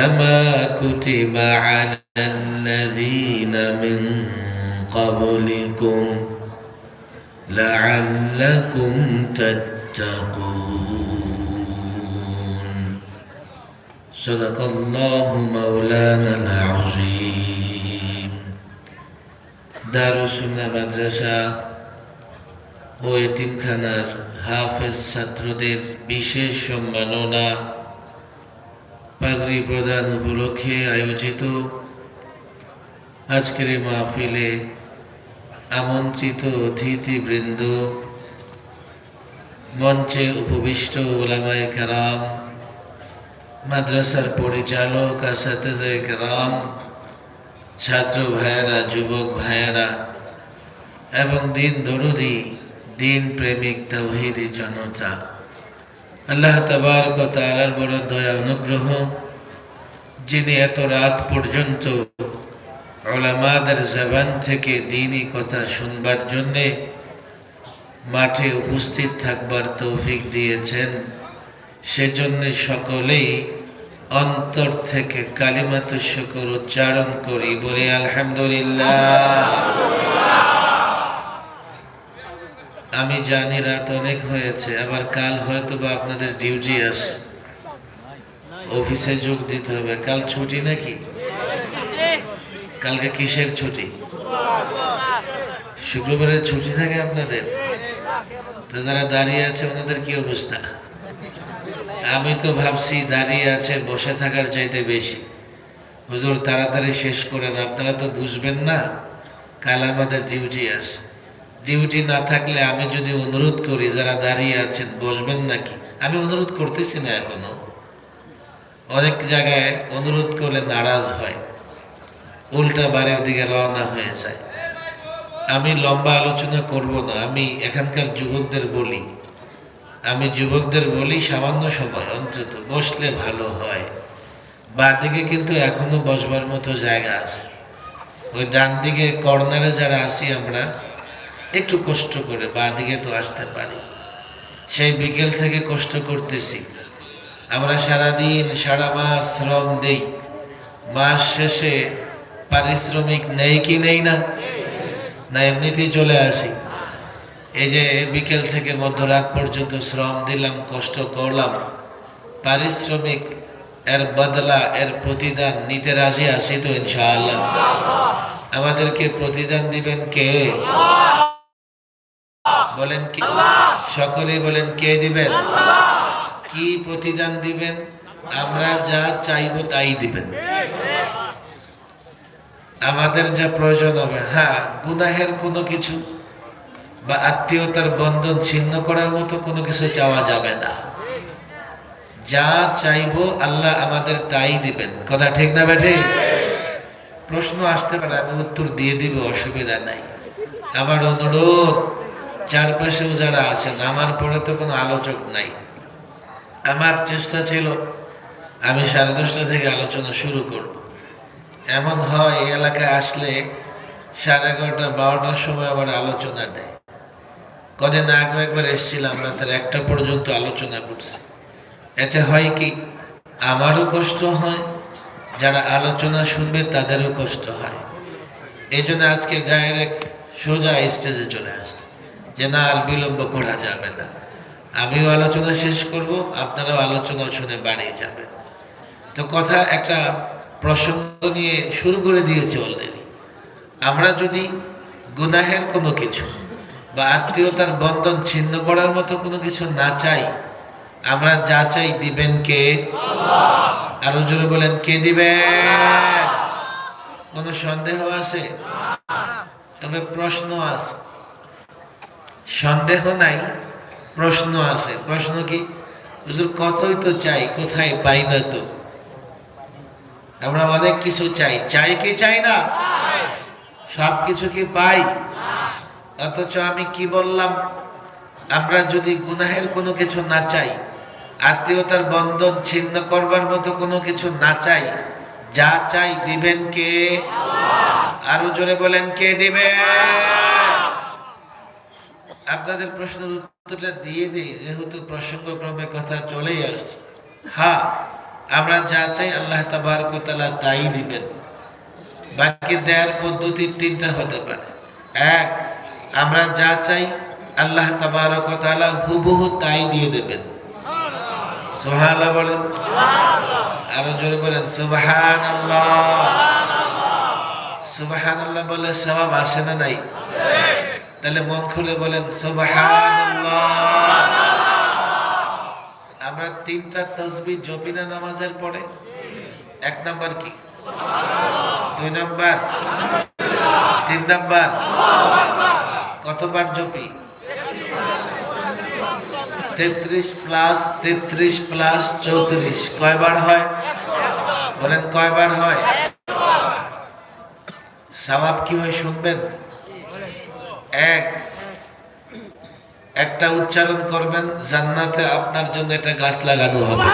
كما كتب على الذين من قبلكم لعلكم تتقون صدق الله مولانا العظيم دار সুন্নাহ মাদ্রাসা ও এতিমখানার হাফেজ ছাত্রদের বিশেষ সম্মাননা পাগড়ি প্রদান উপলক্ষে আয়োজিত আজকের এই মাহফিলে আমন্ত্রিত অতিথিবৃন্দ মঞ্চে উপবিষ্ট ওলামায় কারাম মাদ্রাসার পরিচালক আসাতেজায় কারাম ছাত্র ভাইয়েরা যুবক ভাইয়েরা এবং দিন দরুদি দিন প্রেমিক তৌহিদি জনতা আল্লাহ তাবারক তাআলার বড় দয়া অনুগ্রহ, যিনি এত রাত পর্যন্ত ওলামাদের জবান থেকে দিনই কথা শুনবার জন্যে মাঠে উপস্থিত থাকবার তৌফিক দিয়েছেন, সেজন্য সকলেই অন্তর থেকে কালিমাত উচ্চারণ করি বলি আলহামদুলিল্লাহ। আমি জানি রাত অনেক হয়েছে, আবার কাল হয়তো বা আপনাদের ডিউটি আস অফিসে যোগ দিতে হবে। কাল ছুটি নাকি? কালকে কিসের ছুটি? শুক্রবারের ছুটি থাকে আপনাদের? তো যারা দাঁড়িয়ে আছে, ওনাদের কি অবস্থা? আমি তো ভাবছি দাঁড়িয়ে আছে, বসে থাকার চাইতে বেশি। হুজুর, তাড়াতাড়ি শেষ করেন। আপনারা তো বুঝবেন না, কাল আমাদের ডিউটি আছে। ডিউটি না থাকলে আমি যদি অনুরোধ করি, যারা দাঁড়িয়ে আছেন, বসবেন নাকি? আমি অনুরোধ করতেছি না এখনও। অনেক জায়গায় অনুরোধ করলে নারাজ হয়। উল্টা বাড়ির দিকে রওনা হয়ে যায়। আমি লম্বা আলোচনা করব না, আমি এখানকার যুবকদের বলি। আমি যুবকদের বলি, সামান্য সময়, অন্তত বসলে ভালো হয়। বাদিকে কিন্তু এখনও বসবার মতো জায়গা আছে। ওই ডান দিকে কর্নারে যারা আছি আমরা একটু কষ্ট করে বা দিকে তো আসতে পারি। সেই বিকেল থেকে কষ্ট করতেছি। আমরা সারাদিন, সারা মাস শ্রম দেই। মাস শেষে পারিশ্রমিক নেই কি নেই না? না, এমনিতেই চলে আসি। এই যে বিকেল থেকে মধ্যরাত পর্যন্ত শ্রম দিলাম, কষ্ট করলাম। পারিশ্রমিক এর বদলা, এর প্রতিদান নিতে রাজি আসি তো ইনশাআল্লাহ। আমাদেরকে প্রতিদান দিবেন কে? বলেন কি? সকলে বলেন কে দিবেন? কি প্রতিদান দিবেন? আমরা যা চাইব তাই দিবেন। আমাদের যা প্রয়োজন হবে হ্যাঁ গুনাহের কোনো কিছু বা আত্মীয়তার বন্ধন ছিন্ন করার মতো কোনো কিছু চাওয়া যাবে না। যা চাইব আল্লাহ আমাদের তাই দিবেন। কথা ঠিক না বেঠে প্রশ্ন আসতে পারে আমি উত্তর দিয়ে দিব অসুবিধা নাই। আমার অনুরোধ চারপাশেও যারা আছেন, আমার পরে তো কোনো আলোচক নাই। আমার চেষ্টা ছিল, আমি সাড়ে দশটা থেকে আলোচনা শুরু করব। এমন হয়, এই এলাকায় আসলে সাড়ে এগারোটা, বারোটার সময় আবার আলোচনা দেয়। কদিন আগে একবার এসেছিলাম, রাতের একটা পর্যন্ত আলোচনা করছি। এতে হয় কি, আমারও কষ্ট হয়, যারা আলোচনা শুনবে তাদেরও কষ্ট হয়। এই জন্য আজকে ডাইরেক্ট সোজা স্টেজে চলে আসছে। যে না আর বিলম্ব করা যাবে না। আমিও আলোচনা শেষ করব আপনারাও আলোচনা শুনে বাড়িয়ে যাবেন। তো কথা একটা প্রসঙ্গ নিয়ে শুরু করে দিয়েছে অলরেডি আমরা যদি গুনাহের কোনো কিছু বা আত্মীয়তার বন্ধন ছিন্ন করার মতো কোনো কিছু না চাই আমরা যা চাই দিবেন কে? আরও জোরে বলেন কে দিবেন? কোনো সন্দেহ আছে? তবে প্রশ্ন আছে সন্দেহ নাই, প্রশ্ন আছে। প্রশ্ন কি কতই তো চাই, কোথায় পাই না তো? আমরা অনেক কিছু চাই। চাই কি চাই না? সব কিছু কি পাই? অথচ আমি কি বললাম, আমরা যদি গুনাহের কোনো কিছু না চাই, আত্মীয়তার বন্ধন ছিন্ন করবার মতো কোনো কিছু না চাই, যা চাই দিবেন কে? আরও জোরে বলেন, কে দিবে আপনাদের প্রশ্নের উত্তরটা দিয়ে দিই, যেহেতু প্রসঙ্গক্রমে কথা চলেই আসছে। হ্যাঁ আমরা যা চাই আল্লাহ তাবারকতালা তাই দিবেন। বাকি দেয়ার পদ্ধতি তিনটা হতে পারে। এক, আমরা যা চাই আল্লাহ তাবারকতালা হুবহু তাই দিয়ে দেবেন। সুবহানাল্লাহ বলেন। আরও জোরে বলেন, সুবহানাল্লাহ। সুবহানাল্লাহ বলে সবাব আসে না নাই? তাহলে মন খুলে বলেন আমরা তিনটা তসবি জপিনা নামাজের পরে এক নাম্বার কি? দুই নাম্বার? তিন নাম্বার? কতবার জপি? তেত্রিশ প্লাস তেত্রিশ প্লাস চৌত্রিশ। কয়বার হয়? বলেন কয়বার হয়? সবাব কি হয় শুনবেন? এক, একটা উচ্চারণ করবেন, জান্নাতে আপনার জন্য একটা গাছ লাগানো হবে।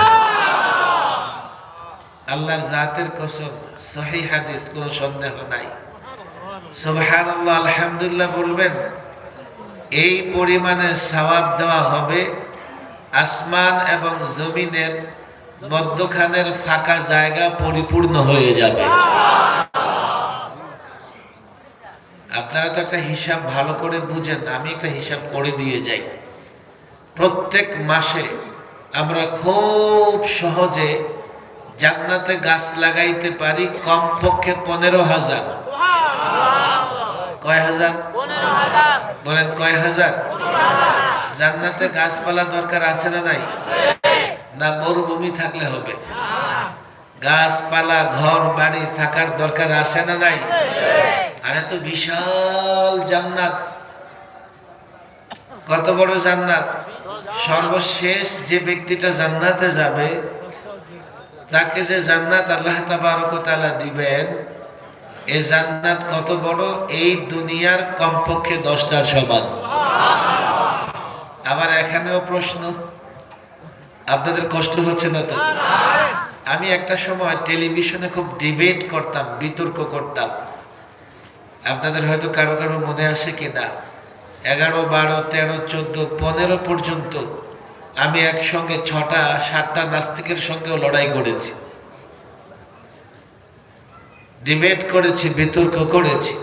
আল্লাহর জাতের কসম, সহি হাদিস, কোনো সন্দেহ নাই। সুবহানাল্লাহ, আলহামদুলিল্লাহ বলবেন, এই পরিমাণে সওয়াব দেওয়া হবে আসমান এবং জমিনের মধ্যখানের ফাঁকা জায়গা পরিপূর্ণ হয়ে যাবে। আপনারা তো একটা হিসাব ভালো করে বুঝেন আমি একটা হিসাব করে দিয়ে যাই। প্রত্যেক মাসে আমরা খুব সহজে জান্নাতে গাছ লাগাইতে পারি কমপক্ষে পনেরো হাজার। কয় হাজার? বলেন কয় হাজার? জান্নাতে গাছপালা দরকার আছে না নাই? না মরুভূমি থাকলে হবে। গাছপালা ঘর বাড়ি থাকার দরকার আছে না নাই? আর এত বিশাল জান্নাত। কত বড় জান্নাত? সর্বশেষ যে ব্যক্তিটা জান্নাতে যাবে, তাকে যে জান্নাত আল্লাহ তাবারকতালা দিবেন, এ জান্নাত কত বড়? এই দুনিয়ার কমপক্ষে দশটার সমান। আবার এখানেও প্রশ্ন, আপনাদের কষ্ট হচ্ছে না তো? আমি একটা সময় টেলিভিশনে খুব ডিবেট করতাম, বিতর্ক করতাম। আপনাদের হয়তো কারও কারও মনে আসে কি না? এগারো, বারো, তেরো, চোদ্দ, পনেরো পর্যন্ত আমি একসঙ্গে ছটা, সাতটা নাস্তিকের সঙ্গেও লড়াই করেছি। ডিবেট করেছি, বিতর্ক করেছি।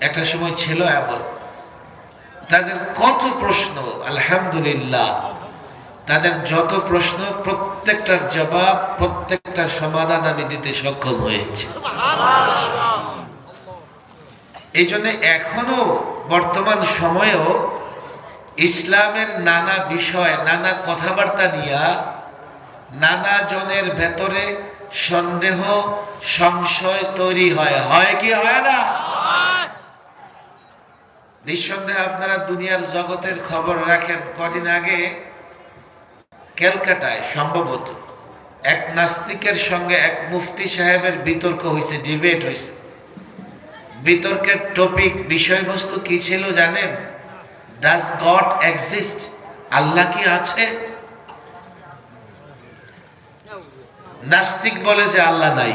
একটা সময় ছিল এমন। তাদের কত প্রশ্ন? আলহামদুলিল্লাহ। তাদের যত প্রশ্ন, প্রত্যেকটার জবাব প্রত্যেকটার সমাধান আমি দিতে সক্ষম হয়েছি। এই জন্য এখনও বর্তমান সময়েও ইসলামের নানা বিষয়, নানা কথাবার্তা নিয়ে নানা জনের ভেতরে সন্দেহ, সংশয় তৈরি হয়। হয় কি হয় না? নিঃসন্দেহে আপনারা দুনিয়ার জগতের খবর রাখেন, কদিন আগে ক্যালকাটায় সম্ভবত এক নাস্তিকের সঙ্গে এক মুফতি সাহেবের বিতর্ক হয়েছে ডিবেট হয়েছে বিতর্কের টপিক বিষয়বস্তু কি ছিল জানেন? ডাজ গড এক্সিস্ট আল্লাহ কি আছে? নাস্তিক বলে যে আল্লাহ নাই।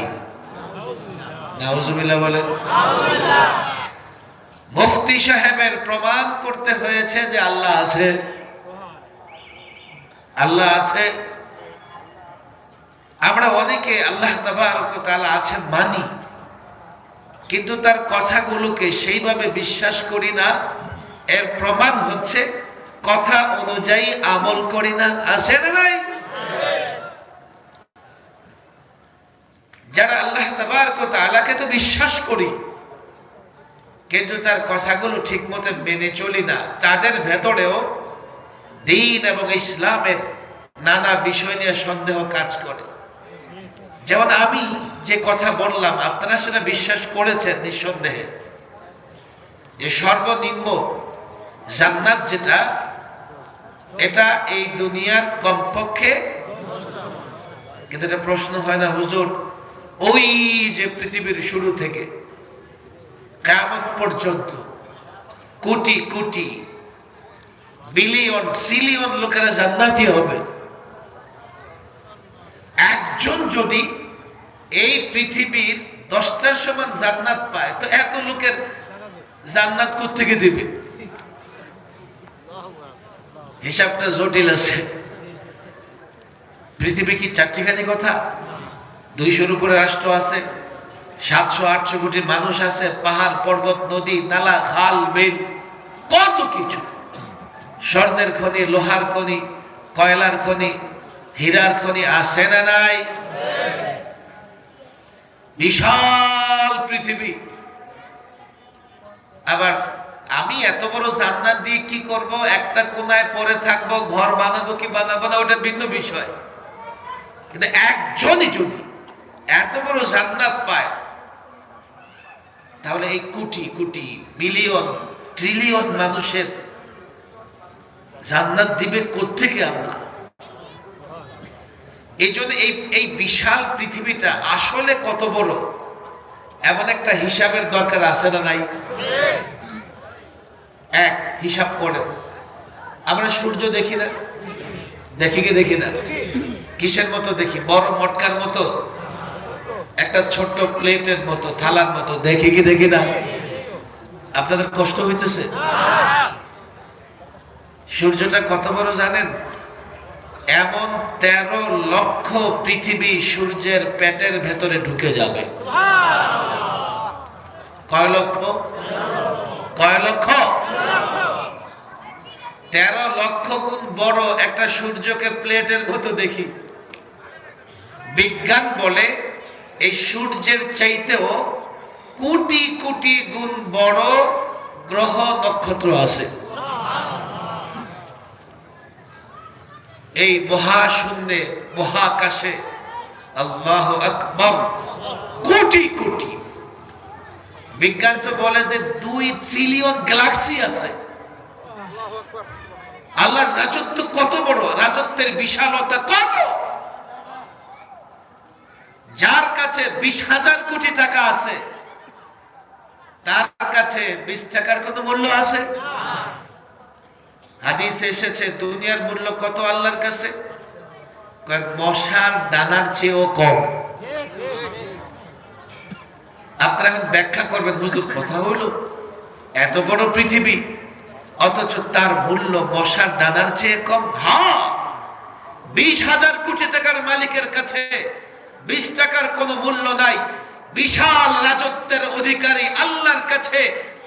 নাউজুবিল্লাহ বলেন। মুফতি সাহেবের প্রমাণ করতে হয়েছে যে আল্লাহ আছে। আল্লাহ আছে। আমরা অনেকে আল্লাহ তাআলা আছে মানি। কিন্তু তার কথাগুলোকে সেইভাবে বিশ্বাস করি না। এর প্রমাণ হচ্ছে, কথা অনুযায়ী আমল করি না। আছে নাই? যারা আল্লাহ আলাকে তো বিশ্বাস করি, কিন্তু তার কথাগুলো ঠিক মতো মেনে চলি না। তাদের ভেতরেও দিন এবং ইসলামের নানা বিষয় নিয়ে সন্দেহ কাজ করে। যেমন আমি যে কথা বললাম, আপনারা সেটা বিশ্বাস করেছেন নিঃসন্দেহে। যে সর্বনিম্ন জান্নাত যেটা, এটা এই দুনিয়ার কমপক্ষে, কিন্তু এটা প্রশ্ন হয় না, হুজুর, ওই যে পৃথিবীর শুরু থেকে কেমন পর্যন্ত কোটি কোটি বিলিয়ন, ট্রিলিয়ন লোকেরা জান্নাতি হবে। একজন যদি এই পৃথিবীর দশটার সমান জান্নাত পায়, তো এত লোকের জান্নাত থেকে দিবে? হিসাবটা জটিল আছে। পৃথিবী কি চারটিখানি কথা? দুইশোর উপরে রাষ্ট্র আছে, সাতশো, আটশো কোটি মানুষ আছে, পাহাড়, পর্বত, নদী, নালা, খাল বিল কত কিছু। স্বর্ণের খনি, লোহার খনি, কয়লার খনি হীরার খনি আছে না নাই? বিশাল পৃথিবী। আবার আমি এত বড় জান্নাত দিয়ে কি করব? একটা কোনায় পরে থাকব, ঘর বানাবো কি বানাবো না, ওটা ভিন্ন বিষয়। কিন্তু একজনই যদি এত বড় জান্নাত পায়, তাহলে এই কোটি কোটি, মিলিয়ন, ট্রিলিয়ন মানুষের জান্নাত দিবে কোত্থেকে আল্লাহ এই জন্য এই এই বিশাল পৃথিবীটা আসলে কত বড়? এমন একটা হিসাবের দরকার আছে না নাই? এক, হিসাব করে। আমরা সূর্য দেখি না? দেখি কি দেখি না? কিসের মতো দেখি? বড় মটকার মতো? একটা ছোট্ট প্লেটের মতো, থালার মতো। দেখি কি দেখি না? আপনাদের কষ্ট হইতেছে? সূর্যটা কত বড় জানেন? এমন তেরো লক্ষ পৃথিবী সূর্যের পেটের ভেতরে ঢুকে যাবে। কয় লক্ষ? কয় লক্ষ? তেরো লক্ষ গুণ বড় একটা সূর্যকে প্লেটের মতো দেখি। বিজ্ঞান বলে, এই সূর্যের চাইতেও কোটি কোটি গুণ বড় গ্রহ নক্ষত্র আছে। এই মহাশূন্যে মহাকাশে আল্লাহ আকবর কোটি কোটি। বিজ্ঞান তো বলে যে দুই ট্রিলিয়ন গ্যালাক্সি আছে। আল্লাহর রাজত্ব কত বড়? রাজত্বের বিশালতা কত? যার কাছে বিশ হাজার কোটি টাকা আছে তার কাছে বিশ টাকার কত মূল্য আছে? হাদিসে এসেছে, দুনিয়ার মূল্য কত আল্লাহর কাছে? মশার দানার চেয়েও কম। আপনারা এখন ব্যাখ্যা করবেন, হুজুর, কথা হলো এত বড় পৃথিবী, অথচ তার মূল্য মশার দানার চেয়ে কম। হ্যাঁ বিশ হাজার কোটি টাকার মালিকের কাছে বিশ টাকার কোনো মূল্য নাই। বিশাল রাজত্বের অধিকারী আল্লাহর কাছে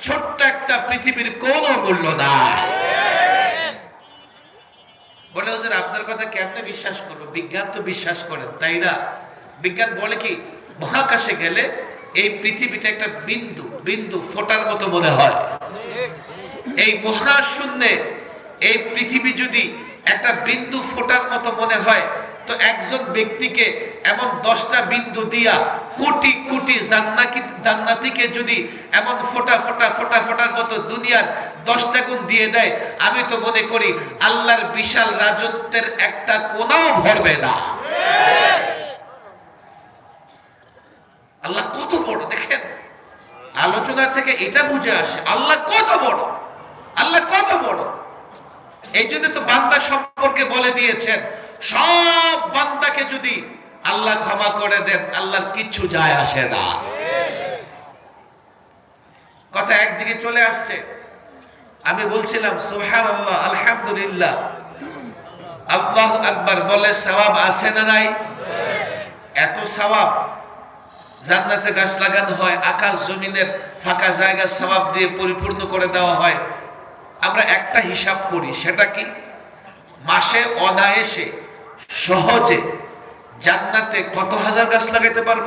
ছোট্ট একটা পৃথিবীর কোনো মূল্য নাই। বলে হুজুর আপনার কথা কেমনে বিশ্বাস করব? বিজ্ঞান তো বিশ্বাস করেন তাই না? বিজ্ঞান বলে কি, মহাকাশে গেলে এই পৃথিবীটা একটা বিন্দু বিন্দু ফোটার মতো মনে হয়। এই মহাশূন্যে এই পৃথিবী যদি একটা বিন্দু ফোটার মতো মনে হয় তো একজন ব্যক্তিকে এমন দশটা বিন্দু দিয়া কোটি কোটি জান্নাকি জান্নাতিকে যদি এমন ফোটা ফোটা ফোটা ফোটার মতো দুনিয়ার দশটা গুণ দিয়ে দেয়, আমি তো মনে করি আল্লাহর বিশাল রাজত্বের একটা কোনাও ভরবে না। আল্লাহ কত বড়, দেখেন। আলোচনা থেকে এটা বুঝে আসে, আল্লাহ কত বড়, আল্লাহ কত বড়। এই জন্য তো বান্দা সম্পর্কে বলে দিয়েছেন সব বান্দাকে যদি আল্লাহ ক্ষমা করে দেন, আল্লাহর কিচ্ছু যায় আসে না। কথা একদিকে চলে আসছে। আমি বলছিলাম সুহান আল্লাহ আলহামদুলিল্লাহ। আল্লাহ আকবার বলে সবাব আছে না নাই? এত সবাব জান্নাতে গাছ লাগানো হয়, আকাশ জমিনের ফাঁকা জায়গা সবাব দিয়ে পরিপূর্ণ করে দেওয়া হয়। আমরা একটা হিসাব করি, সেটা কি? মাসে অনায়াসে সহজে জান্নাতে কত হাজার গাছ লাগাইতে পারব?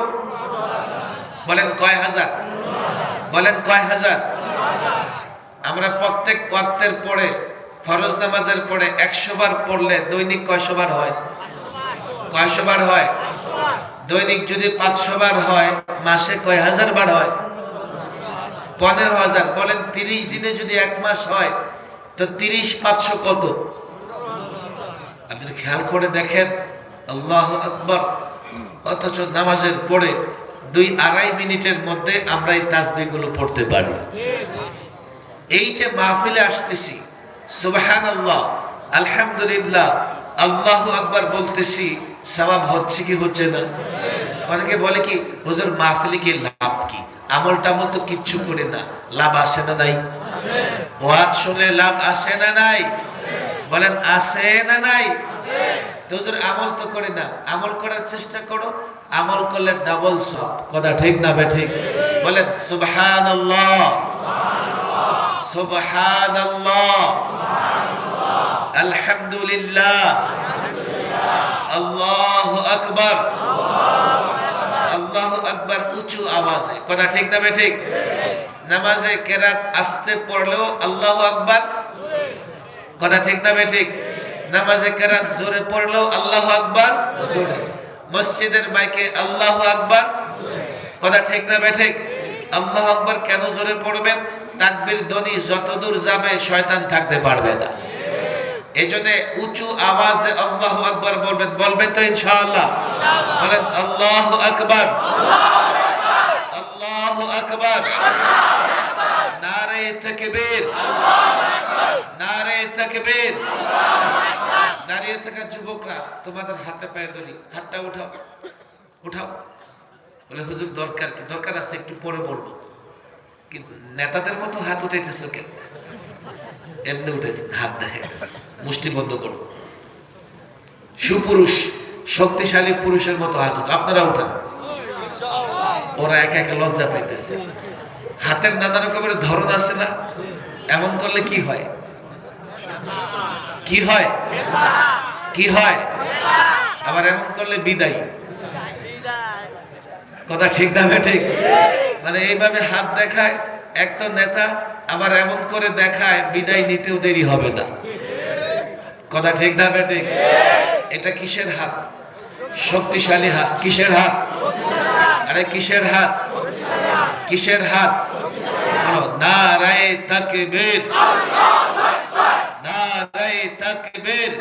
বলেন কয় হাজার? বলেন কয় হাজার? আমরা প্রত্যেক ওয়াক্তের পরে, ফরজ নামাজের পরে একশো বার পড়লে দৈনিক কয়শো বার হয়? কয়শো বার হয়? দৈনিক যদি পাঁচশো বার হয়, মাসে কয় হাজার বার হয়? পনেরো হাজার। বলেন তিরিশ দিনে যদি এক মাস হয়, তো তিরিশ পাঁচশো কত? আপনি খেয়াল করে দেখেন, আল্লাহ আকবর, অথচ নামাজের পরে দুই আড়াই মিনিটের মধ্যে আমরা এই তাসবিগুলো পড়তে পারি। এই যে মাহফিলে আসতেছি সুবাহান আল্লাহ আলহামদুলিল্লাহ, আল্লাহ আকবার বলতেছি সবাব হচ্ছে কি হচ্ছে না? অনেকে বলে কি, হুজুর, মাহফিলে কি লাভ কি? আমল টামল তো কিচ্ছু করে না, লাভ আসে না নাই? ওয়াজ শুনলে লাভ আসে না নাই? বলেন আসে না নাই? তো হুজুর আমল তো করে না। আমল করার চেষ্টা করো আমল করলে ডাবল সব কথা ঠিক না বে ঠিক বলেন সুবহানাল্লাহ। সুবহানাল্লাহ। আলহামদুলিল্লাহ। আল্লাহু আকবার। আল্লাহু আকবার। উঁচু আওয়াজে। কথা ঠিক না বে ঠিক নামাজে কেরাত আসতে পড়লেও আল্লাহ আকবার। কথা ঠিক না ঠিক? নামাজে কেরাত জোরে পড়লেও আল্লাহ আকবার? জোরে মসজিদের মাইকে আল্লাহ আকবার? কথা ঠিক না ঠিক? আল্লাহ আকবার কেন জোরে পড়বেন? তাকবীর ধ্বনি যতদূর যাবে শয়তান থাকতে পারবে না। এজন্য উঁচু আওয়াজে আল্লাহ আকবার বলবেন বলবেন তো ইনশাআল্লাহ। বলেন, আল্লাহ আকবার। আল্লাহ আকবার। দাঁড়িয়ে থাকা যুবকরা, তোমাদের হাতে পায়ে ধরি। হাতটা উঠাও। উঠাও। বলে, হুজুর, দরকার কি? দরকার আছে একটু পরে বলব। কিন্তু নেতাদের মতো হাত উঠাইতেছ কেন? এমনি উঠে হাত দেখা গেছে মুষ্টিবদ্ধ করো। সুপুরুষ, শক্তিশালী পুরুষের মতো হাত উঠো আপনারা উঠান। ওরা একা একা লজ্জা পাইতেছে। হাতের নানা রকমের ধরন আছে না? এমন করলে কি হয়? কি হয়? কি হয়? আবার এমন করলে বিদায়। কথা ঠিক না ঠিক মানে এইভাবে হাত দেখায়, এক তো নেতা, আবার এমন করে দেখায়, বিদায় নিতেও দেরি হবে না। কথা ঠিক না ঠিক এটা কিসের হাত? শক্তিশালী হাত। কিসের হাত? আরে কিসের হাত? কিসের হাত? নারায়ে তাকবীর। নারায়ে তাকবীর।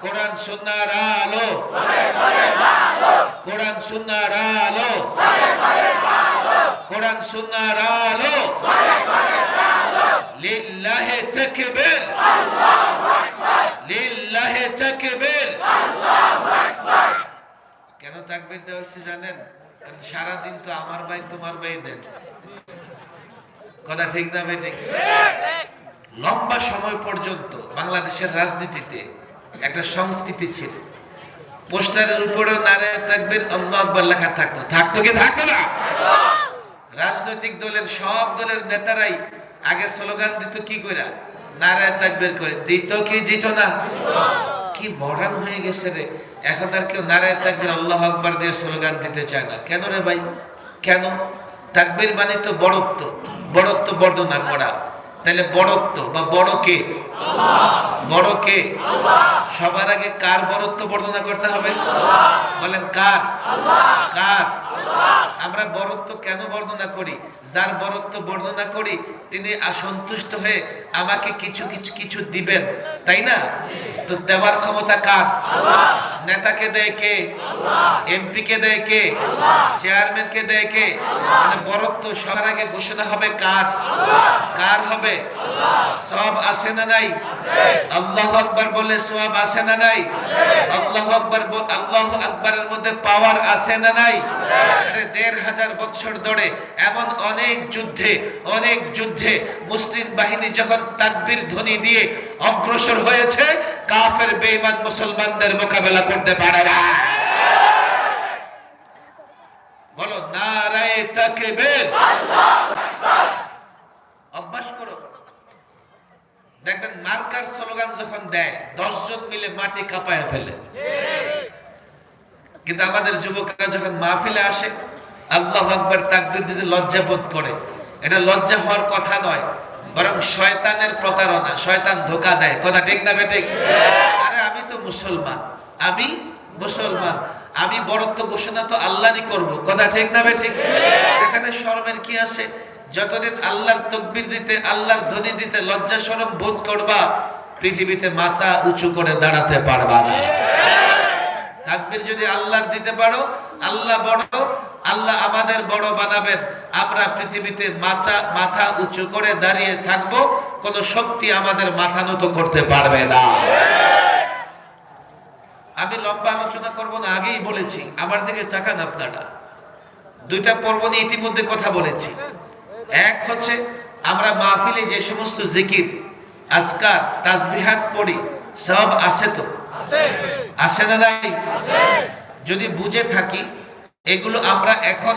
কোরআন সুন্নাহর আলো। কোরআন সুন্নাহর আলো। কোরআন সুন্নাহর আলো। লিল্লাহি তাকবীর। লিল্লাহি তাকবীর। কেন তাকবীর দেওয়া হচ্ছে জানেন? সারাদিন তো আমার ভাই তোমার ভাই দেন কথা ঠিক না ভাই ঠিক লম্বা সময় পর্যন্ত বাংলাদেশের রাজনীতিতে একটা সংস্কৃতি ছিল। পোস্টারের উপরেও নারে তাকবীর আল্লাহ আকবার লেখা থাকতো। থাকতো কি থাকতো না? রাজনৈতিক দলের সব দলের নেতারাই আগে স্লোগান দিত কি করে নারায় তাকবীর করে। দিত কি, দিত না? কি মডার্ন হয়ে গেছে রে। এখন আর কেউ নারায় তাকবির আল্লাহ আকবার দিয়ে স্লোগান দিতে চায় না। কেন রে ভাই? কেন? তাকবির মানে তো বড়ত্ব। বড়ত্ব বর্ণনা করা। তাহলে বড়ত্ব বা বড় কে? বড় কে? সবার আগে কার বড়ত্ব বর্ণনা করতে হবে? বলেন কার? কার? আমরা বরত্ব কেন বর্ণনা করি? যার বরত্ব বর্ণনা করি তিনি অসন্তুষ্ট হয়ে আমাকে কিছু কিছু কিছু দিবেন তাই না? তো দেওয়ার ক্ষমতা কার? নেতাকে দেয় কে? এমপি কে দেয় কে? চেয়ারম্যান কে দেয় কে? মানে বরত্ব সবার আগে ঘোষণা হবে কার? কার হবে? সব আসে না নাই? আল্লাহ আকবার বলে সব আসে না নাই? আল্লাহ আকবার আল্লাহ আকবারের মধ্যে পাওয়ার আসে না নাই? দেড় হাজার বছর ধরে এমন অনেক যুদ্ধে অনেক যুদ্ধে মুসলিম বাহিনী যখন তাকবীর ধ্বনি দিয়ে অগ্রসর হয়েছে, কাফের, বেঈমান মুসলমানদের মোকাবেলা করতে পারে না। বলো, নারায়ে তাকবীর। অভ্যাস করো। কার কার স্লোগান যখন দেয়, দশজন মিলে মাটি কাঁপায় ফেলে। কিন্তু আমাদের যুবকরা যখন মাহফিলে আসে, আল্লাহ আকবর তাকবির দিতে লজ্জা বোধ করে। এটা লজ্জা হওয়ার কথা নয়, বরং শয়তানের প্রতারণা, শয়তান ধোকা দেয়। কথা ঠিক না বেঠিক? আরে আমি তো মুসলমান। আমি মুসলমান। আমি বরত্ব ঘোষণা তো আল্লাহরই করব। কথা ঠিক না বেঠিক? এখানে শরমের কি আছে? যতদিন আল্লাহর তকবির দিতে, আল্লাহর ধ্বনি দিতে লজ্জা শরম বোধ করবা, পৃথিবীতে মাথা উঁচু করে দাঁড়াতে পারবা না। তাকবীর যদি আল্লাহর দিতে পারো, আল্লাহ বড়, আল্লাহ আমাদের বড় বানাবেন। আমরা পৃথিবীতে মাথা মাথা উঁচু করে দাঁড়িয়ে থাকব, কোন শক্তি আমাদের মাথা নত করতে পারবে না। আমি লম্বা আলোচনা করব না, আগেই বলেছি, আমার দিকে চাকান আপনারা। দুইটা পর্ব নিয়ে ইতিমধ্যে কথা বলেছি। এক হচ্ছে, আমরা মাহফিলে যে সমস্ত জিকির, আজকার, তাজবিহাত পড়ি সব আছে তো? আছে। না নাই? যদি বুঝে থাকি এগুলো আমরা এখন